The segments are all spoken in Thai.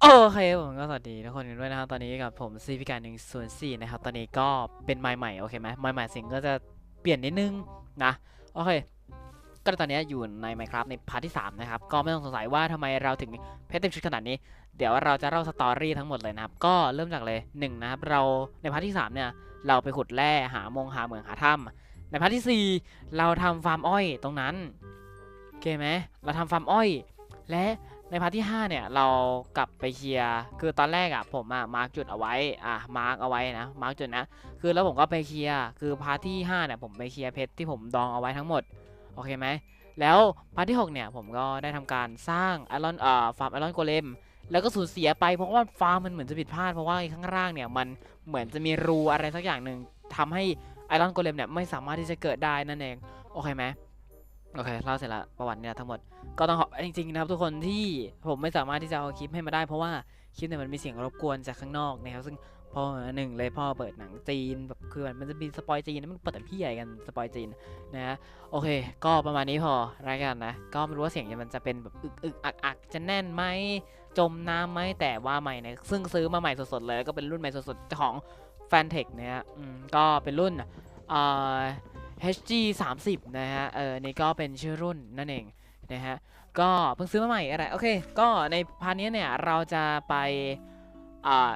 โอเคผมก็สวัสดีทุกคนกันด้วยนะครับ ตอนนี้กับผมซีพิการหนึ่งส่วนสี่นะครับ ตอนนี้ก็เป็นไมค์ใหม่โอเคไหมไมค์ใหม่สิ่งก็จะเปลี่ยนนิดนึงนะ โอเค ก็ตอนนี้อยู่ใน Minecraft ในพาร์ทที่ 3 นะครับ ก็ไม่ต้องสงสัยว่าทำไมเราถึงเพชรเต็มชุดขนาดนี้ เดี๋ยวเราจะเล่าสตอรี่ทั้งหมดเลยนะครับ ก็เริ่มจากเลยหนึ่งนะครับเราในพาร์ทที่ 3 เนี่ย เราไปขุดแร่หามงหาเหมืองหาถ้ำในพาร์ทที่ 4 เราทำฟาร์มอ้อยตรงนั้นโอเคไหมเราทำฟาร์มอ้อย และ ในพาร์ทที่ 5 เนี่ย เรากลับไปเคลียร์คือตอนแรกอะผมอะมาร์กจุดเอาไว้อะมาร์กเอาไว้นะมาร์กจุดนะคือแล้วผมก็ไปเคลียร์คือพาร์ทที่5เนี่ยผมไปเคลียร์เพชรที่ผมดองเอาไว้ทั้งหมดโอเคไหมแล้วพาร์ทที่ 6 เนี่ยผมก็ได้ทำการสร้างไอรอนเอ่อฟาร์มไอรอนโกเลมแล้วก็สูญเสียไปเพราะว่าฟาร์มมันเหมือนจะผิดพลาดเพราะว่าข้างล่างเนี่ยมันเหมือนจะมีรูอะไรสักอย่างหนึ่งทำให้ไอรอนโกเลมเนี่ยไม่สามารถที่จะเกิดได้นั่นเองโอเคไหมโอเคเล่าเสร็จละประวัติเนี่ยทั้งหมด ก็ต้องขอจริงๆนะครับทุกคนที่ผมไม่สามารถที่จะเอาคลิปให้มาได้เพราะว่าคลิปเนี่ยมันมีเสียงรบกวนจากข้างนอกนะครับซึ่งพอหนึ่งเลยพ่อเปิดหนังจีนแบบคือมันจะมีสปอยจีนมันเปิดแต่พี่ใหญ่กันสปอยจีนนะฮะโอเค ก็ประมาณนี้พอรายกันนะ ก็ไม่รู้ว่าเสียงมันจะเป็นแบบอึกอึกอักอักจะแน่นไหมจมน้ำไหมแต่ว่าใหม่เนี่ยซึ่งซื้อมาใหม่สดๆเลยแล้วก็เป็นรุ่นใหม่สดๆของ f a n t e c h นะฮะอืมก็เป็นรุ่นเอ่อ HG 30นะฮะเออนี่ก็เป็นชื่อรุ่นนั่นเอง นะฮะ ก็เพิ่งซื้อมาใหม่อะไร โอเค ก็ในพาร์ทนี้เนี่ย เราจะไปอ่า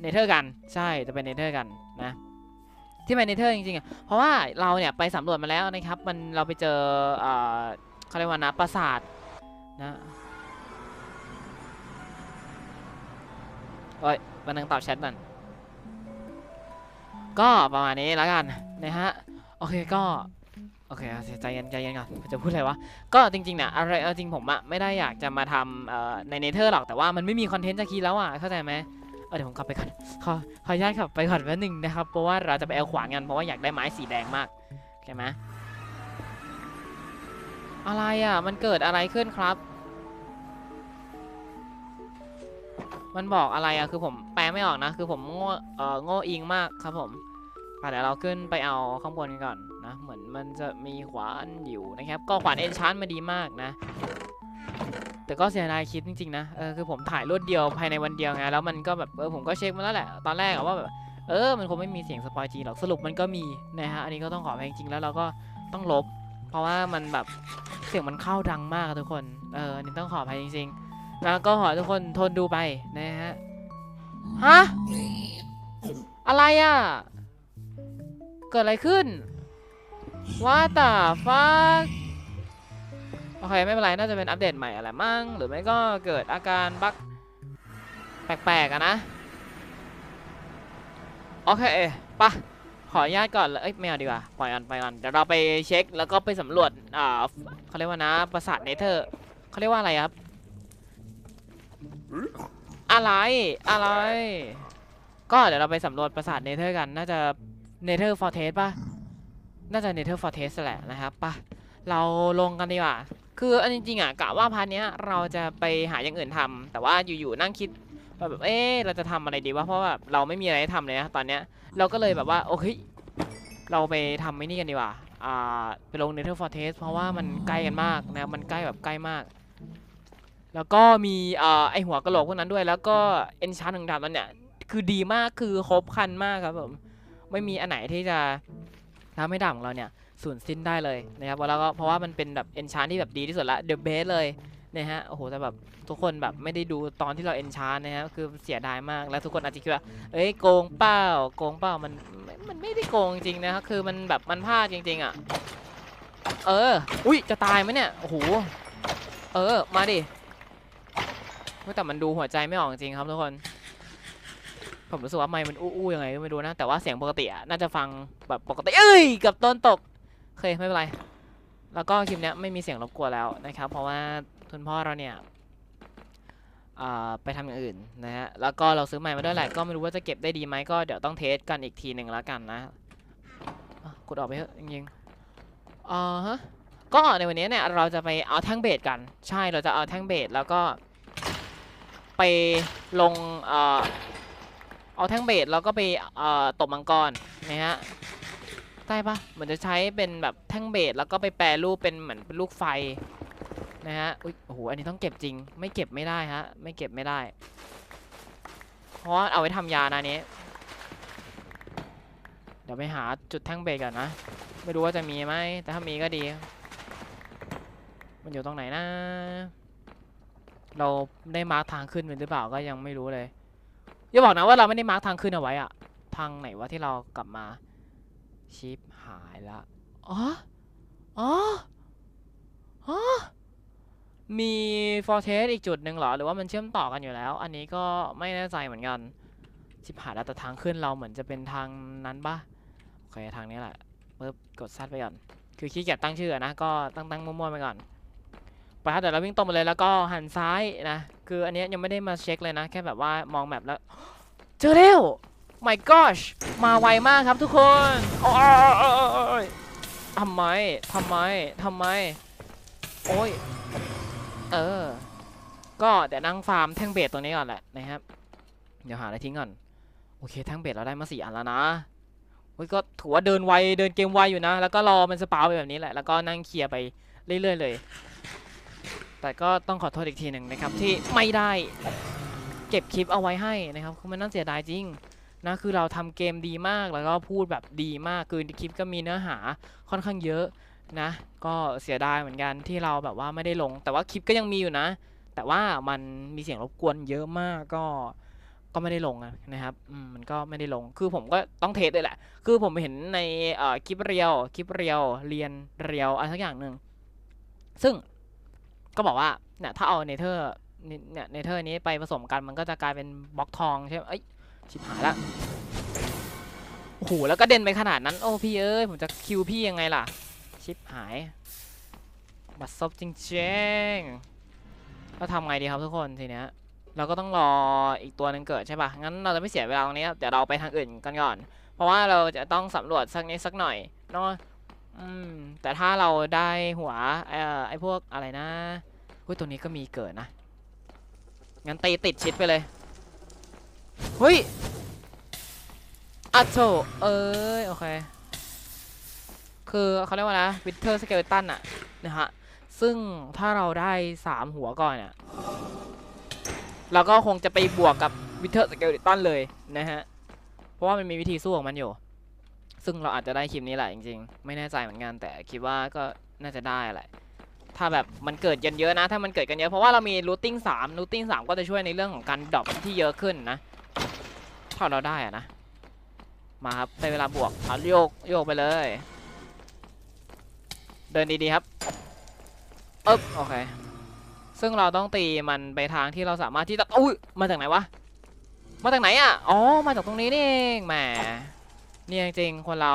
เนเธอร์กัน ใช่ จะไปเนเธอร์กันนะที่ไปเนเธอร์จริงๆอะ เพราะว่าเราเนี่ยไปสำรวจมาแล้วนะครับ มันเราไปเจออ่าเขาเรียกว่านะปราสาทนะโอ้ยมานั่งตอบแชทก่อนก็ประมาณนี้แล้วกันนะฮะ โอเคก็ โอเคใจเย็นใจเย็นก่อนจะพูดอะไรวะ ก็จริงๆนี่ยอะไรจริงผมอะไม่ได้อยากจะมาทำในเนเธอร์หรอกแต่ว่ามันไม่มีคอนเทนต์จะคีแล้วอะเข้าใจไหมเออเดี๋ยวผมขับไปก่อนขอขออนุญาตขับไปก่อนแป๊บนึงนะครับเพราะว่าเราจะไปเอาขวานกันเพราะว่าอยากได้ไม้สีแดงมากโอเคไหมอะไรอะมันเกิดอะไรขึ้นครับ มันบอกอะไรอะคือผมแปลไม่ออกนะ คือผมโง่เอ่อโง่อิงมากครับผมเดี๋ยวเราขึ้นไปเอาข้างบนกันก่อน เหมือนมันจะมีขวานอยู่นะครับ ก็ขวานเอนชานมาดีมากนะ แต่ก็เสียดายคิดจริงๆนะ เออคือผมถ่ายรวดเดียวภายในวันเดียวไง แล้วมันก็แบบเออผมก็เช็คมาแล้วแหละ ตอนแรกอะว่าแบบเออมันคงไม่มีเสียงสปอยจีหรอกสรุปมันก็มีนะฮะ อันนี้ก็ต้องขออภัยจริงแล้วเราก็ต้องลบ เพราะว่ามันแบบเสียงมันเข้าดังมากทุกคน เอออนนี่ต้องขออภัยจริงๆ แล้วก็ขอทุกคนทนดูไปนะฮะ ฮะ อะไรอะ เกิดอะไรขึ้น ว่าแต่ฟักโอเค ไม่เป็นไร น่าจะเป็นอัปเดตใหม่อะไรมั่ง หรือไม่ก็เกิดอาการบั๊กแปลกๆอะนะ โอเคปะขออนุญาตก่อนเลยเอ้ยไม่เอาดีกว่า ปล่อยก่อนไปก่อน เดี๋ยวเราไปเช็คแล้วก็ไปสำรวจ อ่าเขาเรียกว่านะ ปราสาทเนเธอร์เขาเรียกว่าอะไรครับ อะไร อะไร ก็เดี๋ยวเราไปสำรวจปราสาทเนเธอร์กัน น่าจะเนเธอร์ฟอร์เทสป่ะ น่าจะเนเธอร์ฟอร์เทสแหละนะครับป่ะเราลงกันดีกว่า คืออันจริงๆอะกะว่าพาร์ทเนี้ยเราจะไปหาอย่างอื่นทำแต่ว่าอยู่ๆนั่งคิดแบบเอ๊เราจะทำอะไรดีวะเพราะว่าเราไม่มีอะไรให้ทำเลยนะตอนเนี้ยเราก็เลยแบบว่าโอเคเราไปทำไม่นี่กันดีกว่าอ่าไปลงเนเธอร์ฟอร์เทสเพราะว่ามันใกล้กันมากนะมันใกล้แบบใกล้มาก แล้วก็มีอ่อไอหัวกระโหลกพวกนั้นด้วย แล้วก็เอนชาร์หนึ่งดาบนั้นเนี่ยคือดีมากคือครบคันมากครับผมไม่มีอันไหนที่จะ ทำให้ดาบของเราเนี่ยสูญสิ้นได้เลยนะครับแล้วก็เพราะว่ามันเป็นแบบเอนชานที่แบบดีที่สุดละเดอะเบสเลยนะฮะโอ้โหแต่แบบทุกคนแบบไม่ได้ดูตอนที่เราเอนชานนะฮะคือเสียดายมากแล้วทุกคนอาจจะคิดว่าเอ้ยโกงเปล่าโกงเปล่ามันมันมันไม่ได้โกงจริงๆนะครับคือมันแบบมันพลาดจริง ๆอะเออ อุ้ยจะตายไหมเนี่ยโอ้โหเออมาดิแต่มันดูหัวใจไม่ออกจริงๆครับทุกคน ผมรู้สึกว่าไมค์มันอู้ๆยังไงก็ไม่รู้นะ แต่ว่าเสียงปกติอะน่าจะฟังแบบปกติ เอ้ยกับต้นตกเคไม่เป็นไร แล้วก็คลิปเนี้ยไม่มีเสียงรบกวนแล้วนะครับ เพราะว่าคุณพ่อเราเนี่ยไปทำอย่างอื่นนะฮะ แล้วก็เราซื้อใหม่มาด้วยแหละ ก็ไม่รู้ว่าจะเก็บได้ดีไหมก็เดี๋ยวต้องเทสกันอีกทีหนึ่งแล้วกันนะอะกดออกไปเถอะจริงๆอ่าฮะ ก็ในวันนี้เนี่ยเราจะไปเอาแท่งเบสกัน ใช่ เราจะเอาแท่งเบสแล้วก็ไปลง เอาแท่งเบสแล้วก็ไปเอ่อตบมังกรนะฮะได้ปะเหมือนจะใช้เป็นแบบแท่งเบสแล้วก็ไปแปรรูปเป็นเหมือนเป็นลูกไฟนะฮะอุ๊ยโอ้โหอันนี้ต้องเก็บจริง ไม่เก็บไม่ได้ฮะไม่เก็บไม่ได้ เพราะเอาไว้ทำยานะนี้ เดี๋ยวไปหาจุดแท่งเบรกก่อนนะไม่รู้ว่าจะมีไหมแต่ถ้ามีก็ดี มันอยู่ตรงไหนนะเราได้มาร์คทางขึ้นหรือเปล่าก็ยังไม่รู้เลย อย่าบอกนะว่าเราไม่ได้มาร์คทางขึ้นเอาไว้อะทางไหนวะที่เรากลับมาชิปหายละอ๋ออ๋ออ๋อมีฟอร์เทสอีกจุดหนึ่งเหรอ หรือว่ามันเชื่อมต่อกันอยู่แล้ว อันนี้ก็ไม่แน่ใจเหมือนกันชิบหายแล้วแต่ทางขึ้นเราเหมือนจะเป็นทางนั้นปะโอเคทางนี้แหละปึ๊บกดซัดไปก่อน คือขี้เกียจตั้งชื่อนะ ก็ตั้งตั้งมั่วๆไปก่อน ไปครับเดี๋ยวเราวิ่งตรงไปเลยแล้วก็หันซ้ายนะ คืออันนี้ยังไม่ได้มาเช็คเลยนะ แค่แบบว่ามองแมปแล้ว เจอแล้ว my gosh มาไวมากครับทุกคนโอ้ยทำไมทำไมทำไม โอ้ย เออ ก็เดี๋ยวนั่งฟาร์มแท่งเบสตัวนี้ก่อนแหละนะครับ เดี๋ยวหาอะไรทิ้งก่อน โอเคแท่งเบสเราได้มาสี่อันแล้วนะโอ้ยก็ถือว่าเดินไว เดินเกมไวอยู่นะ แล้วก็รอมันสปาวไปแบบนี้แหละ แล้วก็นั่งเคลียร์ไปเรื่อยๆเลย แต่ก็ต้องขอโทษอีกทีหนึ่งนะครับที่ไม่ได้เก็บคลิปเอาไว้ให้นะครับคือมันน่าเสียดายจริงนะคือเราทำเกมดีมากแล้วก็พูดแบบดีมากคือคลิปก็มีเนื้อหาค่อนข้างเยอะนะ ก็เสียดายเหมือนกันที่เราแบบว่าไม่ได้ลง แต่ว่าคลิปก็ยังมีอยู่นะ แต่ว่ามันมีเสียงรบกวนเยอะมากก็ก็ไม่ได้ลงนะครับมันก็ไม่ได้ลง คือผมก็ต้องเทสเลยแหละ คือผมเห็นในคลิปเรียว คลิปเรียว เรียนเรียวอะไรสักอย่างหนึ่ง ซึ่ง ก็บอกว่าเนี่ยถ้าเอาเนเธอร์เนี่ยเนเธอร์นี้ไปผสมกันมันก็จะกลายเป็นบล็อกทองใช่ไหมเอ้ยชิบหายละโอ้โหแล้วก็เด่นไปขนาดนั้น โอ้พี่เอ้ยผมจะคิวพี่ยังไงล่ะ ชิบหายบัตซบจริงๆแล้วทำไงดีครับทุกคนทีเนี้ยเราก็ต้องรออีกตัวหนึงเกิดใช่ปะงั้นเราจะไม่เสียเวลาตรงนี้ครับเดี๋ยวเราไปทางอื่นกันก่อน เพราะว่าเราจะต้องสำรวจสักนิดสักหน่อยเนาะ อืมแต่ถ้าเราได้หัวเอ่อไอพวกอะไรนะเฮ้ยตัวนี้ก็มีเกิดนะ งั้นตีติดชิดไปเลย เฮ้ยอัโถเอ้ย โอเค คือเขาเรียกว่านะวิเทอร์สเกลตันอะนะฮะ ซึ่งถ้าเราได้สามหัวก่อนอะเราก็คงจะไปบวกกับวิเทอร์สเกลตันเลยนะฮะ เพราะว่ามันมีวิธีสู้ของมันอยู่ ซึ่งเราอาจจะได้คลิปนี้แหละจริงๆ ไม่แน่ใจเหมือนกันแต่คิดว่าก็น่าจะได้แหละ ถ้าแบบมันเกิดกันเยอะนะ ถ้ามันเกิดกันเยอะเพราะว่าเรามีรูทติ้งสามรูทติ้งสามก็จะช่วยในเรื่องของการดรอปที่เยอะขึ้นนะถ้าเราได้อะนะ มาครับได้เวลาบวกเอาโยกโยกไปเลย เดินดีๆครับอึ๊บโอเค ซึ่งเราต้องตีมันไปทางที่เราสามารถที่จะอุ้ยมาจากไหนวะ มาจากไหนอะ อ๋อ มาจากตรงนี้นี่เองแหม เนี่ยจริงๆคนเรา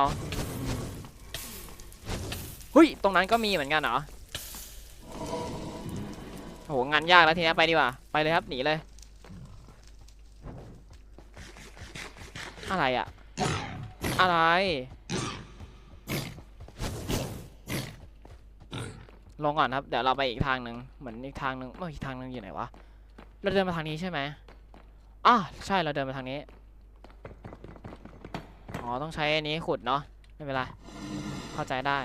เฮ้ยตรงนั้นก็มีเหมือนกันเหรอโหงานยากแล้วทีนี้ไปดีกว่าไปเลยครับหนีเลย อะไรอะอะไร ลงก่อนครับ เดี๋ยวเราไปอีกทางหนึ่งเหมือนอีกทางหนึ่งเมื่ออีกทางหนึ่งอยู่ไหนวะเราเดินมาทางนี้ใช่ไหมอะใช่เราเดินมาทางนี้ อ๋อต้องใช้อันนี้ขุดเนาะไม่เป็นไรเข้าใจได้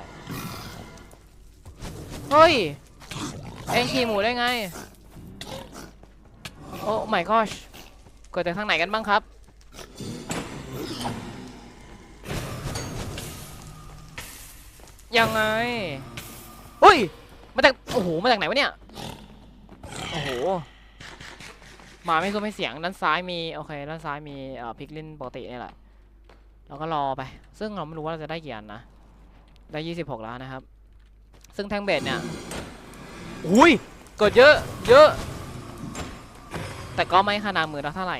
เฮ้ย เอ็งขี่หมูได้ไง โอ้ my gosh เกิดจากทางไหนกันบ้างครับ ยังไงเฮ้ย มาจาก โอ้โห มาจากไหนวะเนี่ย โอ้โห มาไม่ซุ้มไม่เสียง ด้านซ้ายมี โอเค ด้านซ้ายมีเอ่อพิกลินปกตินี่แหละ เราก็รอไป ซึ่งเราไม่รู้ว่าเราจะได้กี่อันนะ ได้ 26แล้วนะครับ ซึ่งแท่งเบสเนี่ยอุ้ยเกิดเยอะ เยอะ แต่ก็ไม่ขนาดมือเราเท่าไหร่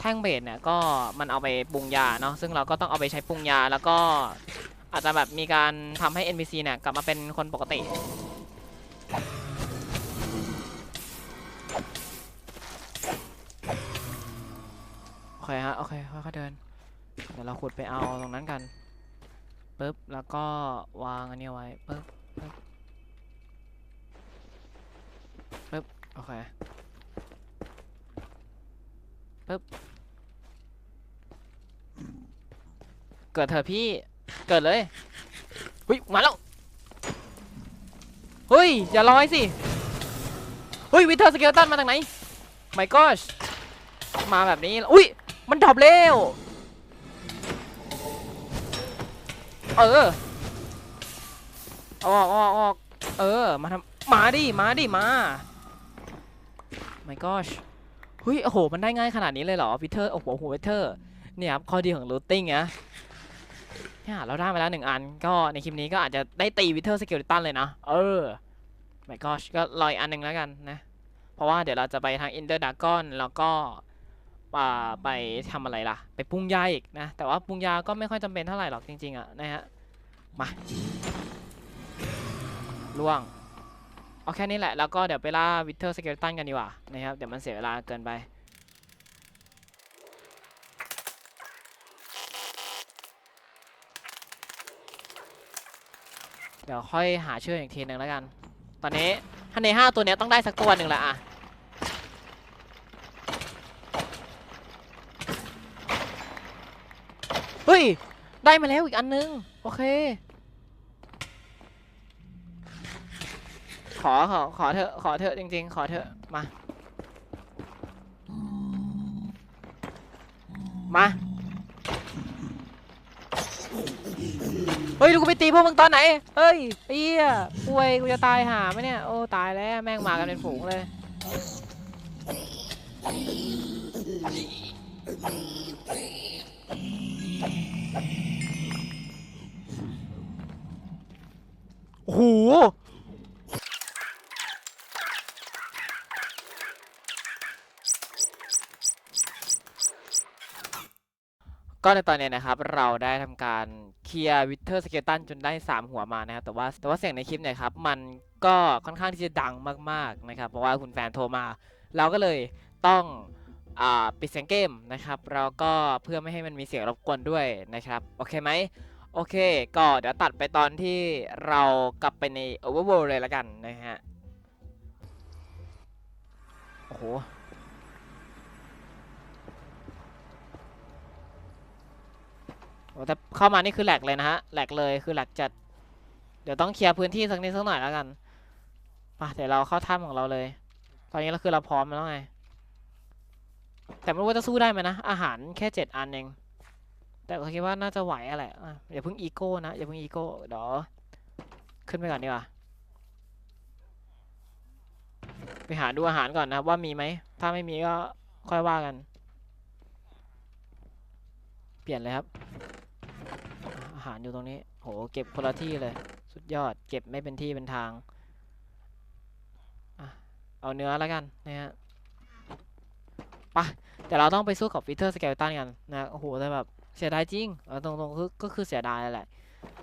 แท่งเบสเนี่ยก็มันเอาไปปรุงยาเนาะ ซึ่งเราก็ต้องเอาไปใช้ปรุงยาแล้วก็อาจจะแบบมีการทำให้ NPC เนี่ยกลับมาเป็นคนปกติโอเคฮะ โอเคค่อยๆเดิน เดี๋ยวเราขุดไปเอาตรงนั้นกันปึ๊บแล้วก็วางอันนี้ไว้ปึ๊บปึ๊บปึ๊บโอเคปึ๊บเกิดเถอะพี่เกิดเลยเฮ้ยมาแล้วเฮ้ยอย่าลอยสิเฮ้ยวิเทอร์สเกลตันมาจากไหนไม่ก็มาแบบนี้อุ้ยมันดรอปเร็ว เออออกออกเออกเออ มาทำมาดิ มาดิ มาไม่ก็เฮ้ย โอ้โห มันได้ง่ายขนาดนี้เลยเหรอวิเทอร์ โอ้โหโอ้โหวิเทอร์ เนี่ยครับ ข้อดีของรูทติ้งนะเนี่ยเราได้มาแล้วหนึ่งอัน ก็ในคลิปนี้ก็อาจจะได้ตีวิเทอร์สเกลตันเลยนะ เออ my gosh ก็รออีกอันหนึ่งแล้วกันนะ เพราะว่าเดี๋ยวเราจะไปทาง Ender Dragon แล้วก็ อ่าไปทำอะไรล่ะ ไปปรุงยาอีกนะ แต่ว่าปรุงยาก็ไม่ค่อยจำเป็นเท่าไหร่หรอกจริงๆอะนะฮะมาล่วงเอาแค่นี้แหละแล้วก็เดี๋ยวไปล่าวิเทอร์สเกลตันกันดีกว่านะครับเดี๋ยวมันเสียเวลาเกินไปเดี๋ยวค่อยหาชื่ออีกทีหนึ่งแล้วกัน ตอนนี้ถ้าในห้าตัวนี้ต้องได้สักตัวหนึ่งแหละอะ เฮ้ย ได้มาแล้วอีกอันนึง โอเค ขอขอขอเถอะ ขอเถอะจริง ๆ ขอเถอะ มา มา เฮ้ย ดูกูไปตีพวกมึงตอนไหน เฮ้ยไอ้เหี้ยป่วยกูจะตายหาไหมเนี่ย โอ้ ตายแล้ว แม่งมากันเป็นฝูงเลย โอ้โหก็ในตอนนี้นะครับเราได้ทำการเคลียร์วิเทอร์สเกตันจนได้ 3 หัวมานะครับแต่ว่าแต่ว่าเสียงในคลิปเนี่ยครับมันก็ค่อนข้างที่จะดังมากๆนะครับเพราะว่าคุณแฟนโทรมา เราก็เลยต้อง อ่าปิดเสียงเกมนะครับเราก็เพื่อไม่ให้มันมีเสียงรบกวนด้วยนะครับ โอเคไหมโอเค ก็เดี๋ยวตัดไปตอนที่เรากลับไปใน Overworld เลยละกันนะฮะ โอ้โห แต่เข้ามานี่คือแหลกเลยนะฮะ แหลกเลยคือแหลกจัด เดี๋ยวต้องเคลียร์พื้นที่สักนิดสักหน่อยแล้วกันไปเดี๋ยวเราเข้าถ้ำของเราเลย ตอนนี้เราคือเราพร้อมแล้วไง แต่ไม่รู้ว่าจะสู้ได้ไหมนะ อาหารแค่เจ็ดอันเอง แต่ก็คิดว่าน่าจะไหวอะแหละอะอย่าเพิ่งอีโก้นะ อย่าเพิ่งอีโก้เดี๋ยวขึ้นไปก่อนดีกว่า ไปหาดูอาหารก่อนนะว่ามีไหม ถ้าไม่มีก็ค่อยว่ากัน เปลี่ยนเลยครับ อาหารอยู่ตรงนี้ โห เก็บคนละที่เลย สุดยอด เก็บไม่เป็นที่เป็นทางอเอาเนื้อแล้วกันนะฮะ ปะแต่เราต้องไปสู้กับฟิเทอร์สเกลตันกันนะโอ้โหแต่แบบเสียดายจริงเอาตรงๆคือก็คือเสียดายแหละ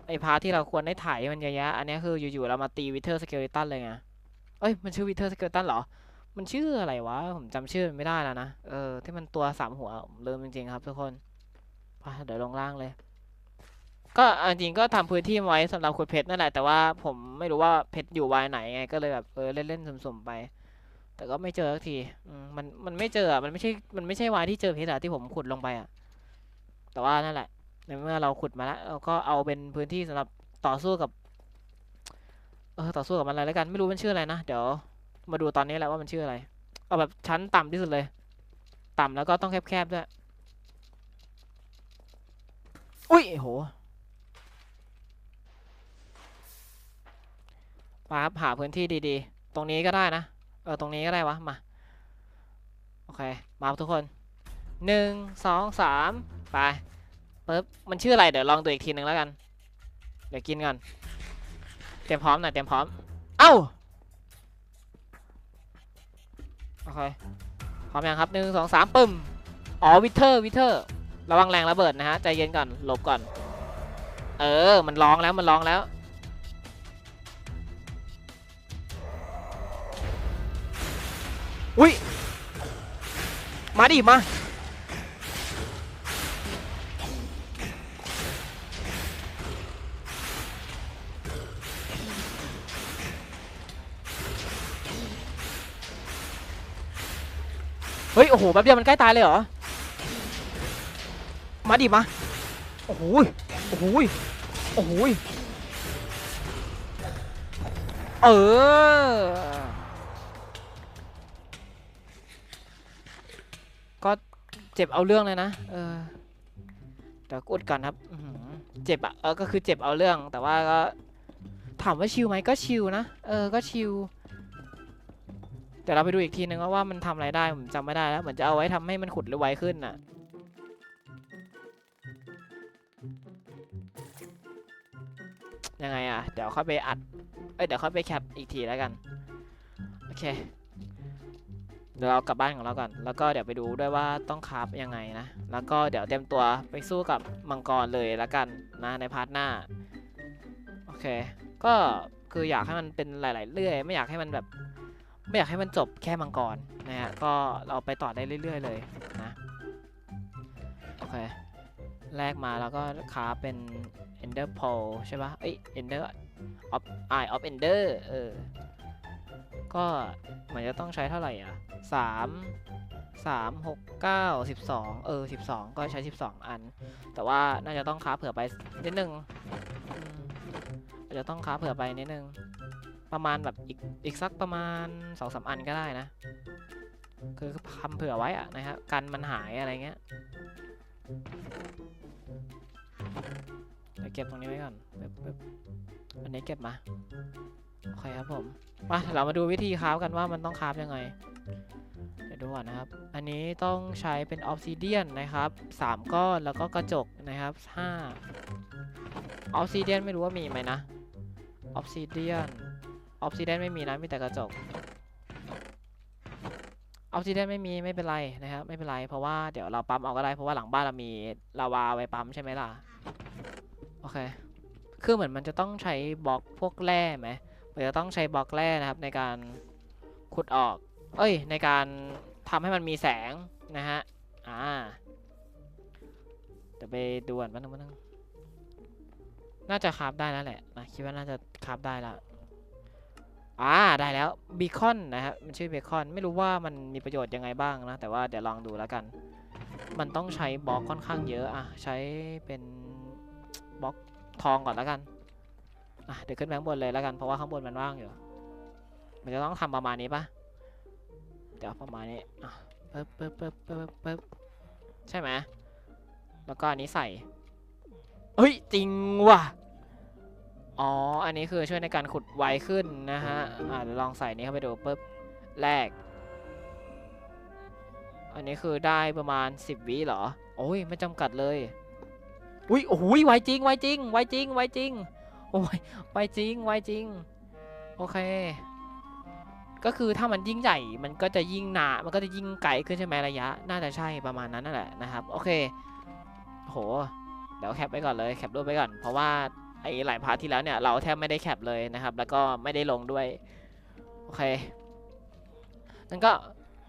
ไอพาร์ทที่เราควรได้ถ่ายมันเยอะแยะอันนี้คืออยู่ๆเรามาตีวิเทอร์สเกลตันเลยไงเอ้ยมันชื่อวิเทอร์สเกลตันเหรอ มันชื่ออะไรวะ ผมจำชื่อไม่ได้แล้วนะ เออ ที่มันตัวสามหัวผมลืมจริงๆครับทุกคนไปเดี๋ยวลงล่างเลย ก็จริงก็ทำพื้นที่ไว้สำหรับขุดเพชรนั่นแหละแต่ว่าผมไม่รู้ว่าเพชรอยู่วายไหนไงก็เลยแบบเออเล่นๆสุ่มๆไป แต่ก็ไม่เจอสักทีมันมันไม่เจออะมันไม่ใช่มันไม่ใช่วายที่เจอเพชรอะที่ผมขุดลงไปอะแต่ว่านั่นแหละในเมื่อเราขุดมาแล้วเราก็เอาเป็นพื้นที่สำหรับต่อสู้กับ เออต่อสู้กับมันอะไรแล้วกันไม่รู้มันชื่ออะไรนะเดี๋ยวมาดูตอนนี้แหละว่ามันชื่ออะไร เอาแบบชั้นต่ำที่สุดเลย ต่ำแล้วก็ต้องแคบๆด้วยอุ้ยโหมาครับหาพื้นที่ดีๆ ตรงนี้ก็ได้นะ เออตรงนี้ก็ได้วะมาโอเคมาทุกคนหนึ่งสองสามไปปึ๊บมันชื่ออะไรเดี๋ยวลองดูอีกทีหนึ่งแล้วกัน เดี๋ยวกินก่อนเตรียมพร้อมหน่อยเตรียมพร้อม เอ้าโอเคพร้อมยังครับหนึ่งสองสามปึ้มอ๋อวิเทอร์วิเทอร์ระวังแรงระเบิดนะฮะใจเย็นก่อนหลบก่อน เออมันร้องแล้วมันร้องแล้ว อุ้ย มาดิ มา เฮ้ย โอ้โห แป๊บเดียวมันใกล้ตายเลยเหรอ มาดิ มา โอ้โห โอ้โห โอ้โห เออ ก็เจ็บเอาเรื่องเลยนะ เออเดี๋ยวกดก่อนครับเจ็บอะเออก็คือเจ็บเอาเรื่อง แต่ว่าก็ถามว่าชิลไหมก็ชิลนะ เออ ก็ชิลเดี๋ยวเราไปดูอีกทีนึงว่าว่ามันทำอะไรได้ ผมจำไม่ได้แล้ว เหมือนจะเอาไว้ทำให้มันขุดไวขึ้นน่ะยังไงอะเดี๋ยวค่อยไปอัด เอ้ย เดี๋ยวค่อยไปแคปอีกทีแล้วกัน โอเค เดี๋ยวเรากลับบ้านของเราก่อน แล้วก็เดี๋ยวไปดูด้วยว่าต้องคราฟยังไงนะ แล้วก็เดี๋ยวเตรียมตัวไปสู้กับมังกรเลยแล้วกันนะในพาร์ทหน้า โอเค ก็คืออยากให้มันเป็นหลาย ๆ เรื่อย ไม่อยากให้มันแบบ ไม่อยากให้มันจบแค่มังกรนะฮะ ก็เราไปต่อได้เรื่อย ๆ เลยนะ โอเค แรกมาแล้วก็คราฟเป็น Ender Pearl ใช่ป่ะเอ้ย Ender of Eye of Ender เออ ก็เหมือนจะต้องใช้เท่าไหร่อะสามสามหกเก้าสิบสองเออสิบสองก็ใช้สิบสองอัน แต่ว่าน่าจะต้องค้าเผื่อไปนิดนึงอาจจะต้องค้าเผื่อไปนิดนึง ประมาณแบบอีกอีกสักประมาณสองสามอันก็ได้นะ คือทำเผื่อไว้อะนะครับกันมันหายอะไรเงี้ยเดี๋ยวเก็บตรงนี้ไว้ก่อนปึ๊บบอันนี้เก็บมา โอเคครับผมมาเรามาดูวิธีคราฟกันว่ามันต้องคราฟยังไง เดี๋ยวดูก่อนนะครับ อันนี้ต้องใช้เป็นออ s ซิเดียนนะครับสามก้อนแล้วก็กระจกนะครับห้าออ s ซิเดียนไม่รู้ว่ามีไหมนะออ s ซิเดียนออ s ซิเดียนไม่มีนะมีแต่กระจกออ s ซิเดียนไม่มีไม่เป็นไรนะครับไม่เป็นไรเพราะว่าเดี๋ยวเราปั๊มเอาก็ได้เพราะว่าหลังบ้านเรามีลาวาไว้ปั๊มใช่ไหมล่ะโอเคคือเหมือนมันจะต้องใช้บล็อกพวกแร่ไหม มันจะต้องใช้บล็อกแร่นะครับในการขุดออก เอ้ย ในการทำให้มันมีแสงนะฮะ อ่าเดี๋ยวไปดูก่อนแป๊บนึงแป๊บนึงน่าจะคราฟได้แล้วแหละนะคิดว่าน่าจะคราฟได้ล้วอ่าได้แล้วบีคอนนะครับมันชื่อเบคอนไม่รู้ว่ามันมีประโยชน์ยังไงบ้างนะ แต่ว่าเดี๋ยวลองดูแล้วกัน มันต้องใช้บล็อกค่อนข้างเยอะอะใช้เป็นบล็อกทองก่อนแล้วกัน อะเดี๋ยวขึ้นไปข้างบนเลยแล้วกันเพราะว่าข้างบนมันว่างอยู่ มันจะต้องทำประมาณนี้ปะเดี๋ยวประมาณนี้อะปึ๊บปึ๊บปึ๊บปึ๊บปึ๊บใช่ไหมแล้วก็อันนี้ใส่เฮ้ยจริงว่ะอ๋อ อันนี้คือช่วยในการขุดไวขึ้นนะฮะ อะลองใส่นี้เข้าไปดูปึ๊บ แรก อันนี้คือได้ประมาณ 10วิเหรอ โอ้ย ไม่จำกัดเลย อุ้ยโอ้โหไวจริง ไวจริง ไวจริง ไวจริง โอ้ยไวจริงไวจริง โอเค ก็คือถ้ามันยิ่งใหญ่มันก็จะยิ่งหนา มันก็จะยิ่งไกลขึ้นใช่ไหมระยะ น่าจะใช่ประมาณนั้นนั่นแหละนะครับ โอเคโหเดี๋ยวแคปไว้ก่อนเลยแคปรูปไว้ก่อน เพราะว่าไอ้หลายพาร์ทที่แล้วเนี่ยเราแทบไม่ได้แคปเลยนะครับ แล้วก็ไม่ได้ลงด้วย โอเคนั่นก็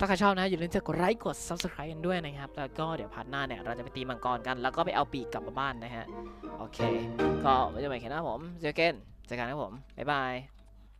ถ้าใครชอบนะอย่าลืมจะกดไลค์กด subscribe กันด้วยนะครับ แล้วก็เดี๋ยวพาร์ทหน้าเนี่ยเราจะไปตีมังกรกัน แล้วก็ไปเอาปีกกลับมาบ้านนะฮะ โอเค ก็ไว้เจอกันใหม่คลิปหน้าผม เจอกันเจอกันครับผม บ๊ายบาย